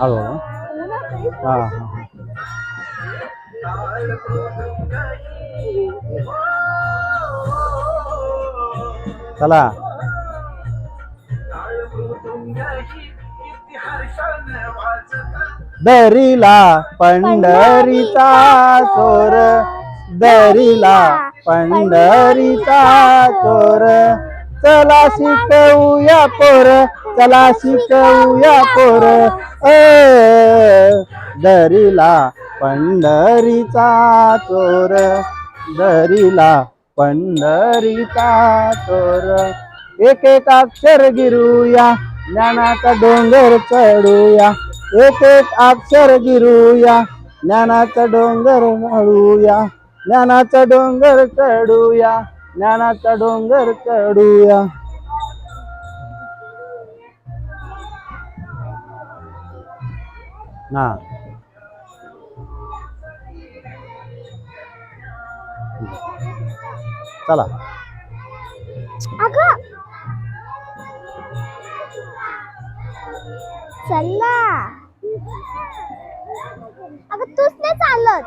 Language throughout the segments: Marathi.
हळू हा हा. चला दरीला पंढरीचा चोर दरीला पंढरीचा चोर चला शिकवूया पोर चला शिकवूया पोर. ए दरीला पंढरीचा चोर दरीला पंढरीचा चोर. एक एक अक्षर गिरूया ज्ञानाचा डोंगर चढूया. एक एक अक्षर गिरूया ज्ञानाचा डोंगर चढूया ज्ञानाचा डोंगर चढूया. ज्ञानाचा डोंगर चढूया. हा चला. अगं. चला अगं तूच नाही चालत.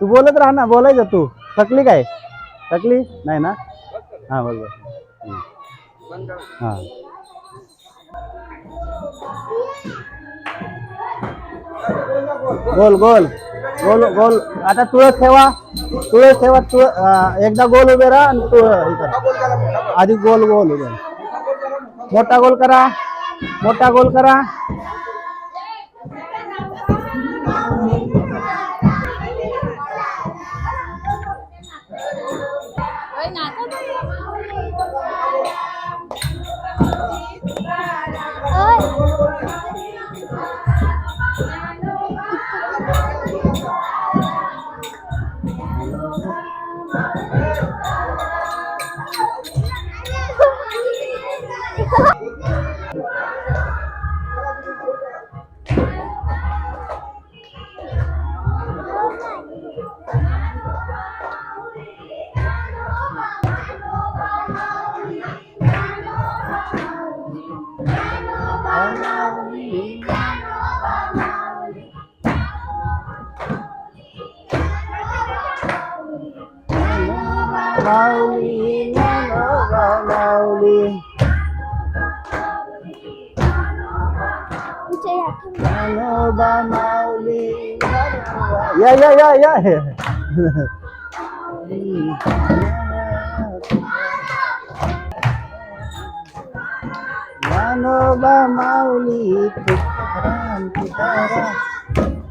तू बोलत राहा ना बोलायचं तू. थकली काय? थकली? नाही ना? हा बोल बोल. हा. गोल गोल गोल गोल आता तुळस ठेवा. तुळस ठेवा तुळ एकदा गोल उभे राहा आणि तुळ करा. आधी गोल गोल उभे राहा. मोठा गोल करा. मोठा गोल करा. mau đi nhé nó vào mau đi Mauli. ba mau đi. Yeah, yeah, yeah, yeah. Nanova Mauli, Tukaram, Tukaram.